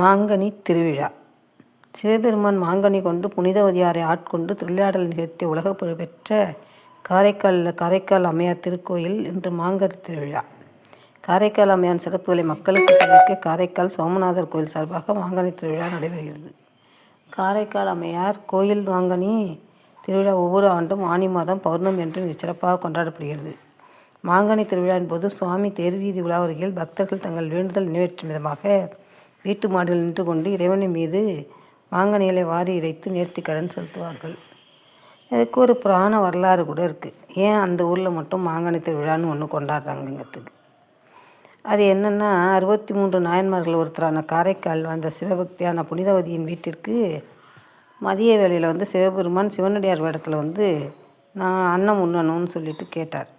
மாங்கனி திருவிழா. சிவபெருமான் மாங்கனி கொண்டு புனிதவதியாரை ஆட்கொண்டு திருவிளையாடல் நிகழ்த்திய உலக புகழ்பெற்ற காரைக்காலில் காரைக்கால் அம்மையார் திருக்கோயில் இன்று மாங்கனி திருவிழா. காரைக்கால் அம்மையார் சிறப்புகளை மக்களுக்கு தெரிவிக்க காரைக்கால் சோமநாதர் கோயில் சார்பாக மாங்கனி திருவிழா நடைபெறுகிறது. காரைக்கால் அம்மையார் கோயில் மாங்கனி திருவிழா ஒவ்வொரு ஆண்டும் ஆனி மாதம் பௌர்ணமி என்று மிகச் சிறப்பாக கொண்டாடப்படுகிறது. மாங்கனி திருவிழாவின் போது சுவாமி தேர்வீதி உலா பக்தர்கள் தங்கள் வேண்டுதல் நிறைவேற்றும் விதமாக வீட்டு மாடியில் நின்று கொண்டு இறைவனின் மீது மாங்கனிகளை வாரி இறைத்து நேர்த்தி கடன் செலுத்துவார்கள். இதுக்கு ஒரு புராண வரலாறு கூட இருக்குது ஏன் அந்த ஊரில் மட்டும் மாங்கனி திருவிழான்னு ஒன்று கொண்டாடுறாங்கங்கிறதுக்கு அது என்னென்னா அறுபத்தி மூன்று நாயன்மார்கள் ஒருத்தரான காரைக்கால் வாழ்ந்த சிவபக்தியான புனிதவதியின் வீட்டிற்கு மதிய வேளையில் வந்து சிவபெருமான் சிவனடியார் வேடத்தில் வந்து நான் அன்னம் உண்ணணும்னு சொல்லிட்டு கேட்டார்.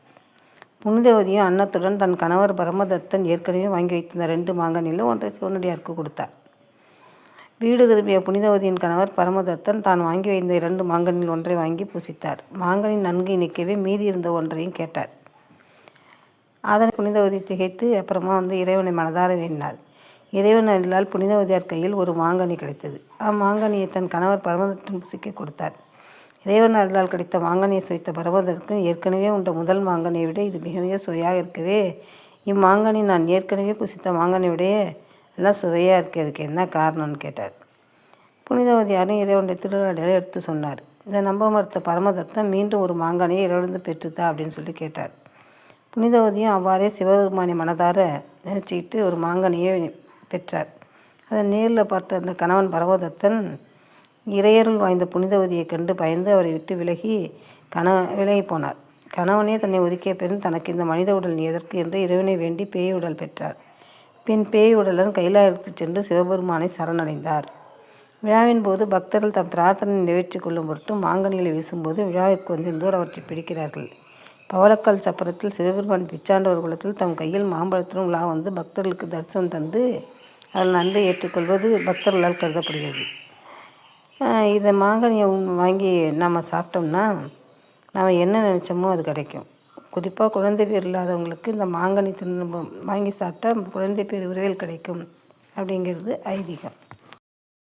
புனிதவதியும் அன்னத்துடன் தன் கணவர் பரமதத்தன் ஏற்கனவே வாங்கி வைத்திருந்த ரெண்டு மாங்கனிலும் ஒன்றை சிவனடியாருக்கு கொடுத்தார். வீடு திரும்பிய புனிதவதியின் கணவர் பரமதத்தன் தான் வாங்கி வைத்த இரண்டு மாங்கனில் ஒன்றை வாங்கி பூசித்தார். மாங்கனின் நன்கு இணைக்கவே மீதி இருந்த ஒன்றையும் கேட்டார். அதனை புனிதவதி திகைத்து அப்புறமா வந்து இறைவனை மனதார வேண்டினார் இறைவன் அல்லால் புனிதவதியார் கையில் ஒரு மாங்கனி கிடைத்தது. அம்மாங்கனியை தன் கணவர் பரமதத்தன் பூசிக்க கொடுத்தார். இறைவன் அருளால் கிடைத்த மாங்கனியை சுவைத்த பரவதற்கு ஏற்கனவே உண்ட முதல் மாங்கனியை விட இது மிக சுவையாக இருக்கவே. இம்மாங்கனி நான் ஏற்கனவே புசித்த மாங்கனி விட எல்லாம் சுவையாக இருக்கு அதுக்கு என்ன காரணம்னு கேட்டார். புனிதவதியாரும் இறைவனுடைய திருவிழாடலை எடுத்து சொன்னார். இதை நம்ப மறுத்த பரமதத்தன் மீண்டும் ஒரு மாங்கனியை இறைவந்து பெற்றுத்தா? அப்படின்னு சொல்லி கேட்டார். புனிதவதியும் அவ்வாறே சிவபெருமானி மனதார நினச்சிக்கிட்டு ஒரு மாங்கனியை பெற்றார். அதை நேரில் பார்த்த அந்த கணவன் பரமதத்தன் இறையருள் வாய்ந்த புனிதவதியை கண்டு பயந்து அவரை விட்டு விலகி கண விலகி போனார். கணவனே தன்னை ஒதுக்கிய பிறன் தனக்கு இந்த மனித உடல் நீ எதற்கு என்று இறைவனை வேண்டி பேய் உடல் பெற்றார். பின் பேய் உடலுடன் கைலாயத்து சென்று சிவபெருமானை சரணடைந்தார். விழாவின் போது பக்தர்கள் தம் பிரார்த்தனை நிறைவேற்றிக் கொள்ளும் பொருட்டு மாங்கனிகளை வீசும்போது விழாவிற்கு வந்திருந்தோர் அவற்றை பிடிக்கிறார்கள். பவளக்கால் சப்பரத்தில் சிவபெருமான் பிச்சாண்டவர் குலத்தில் தம் கையில் மாம்பழத்திலும் விழா வந்து பக்தர்களுக்கு தரிசனம் தந்து அதன் அன்பை ஏற்றுக்கொள்வது பக்தர்களால் கருதப்படுகிறது. இதை மாங்கனியை வாங்கி நம்ம சாப்பிட்டோம்னா நம்ம என்ன நினச்சோமோ அது கிடைக்கும். குறிப்பாக குழந்தை பேர் இல்லாதவங்களுக்கு இந்த மாங்கனி தின்னு வாங்கி சாப்பிட்டா குழந்தை பேர் விரைவில் கிடைக்கும் அப்படிங்கிறது ஐதீகம்.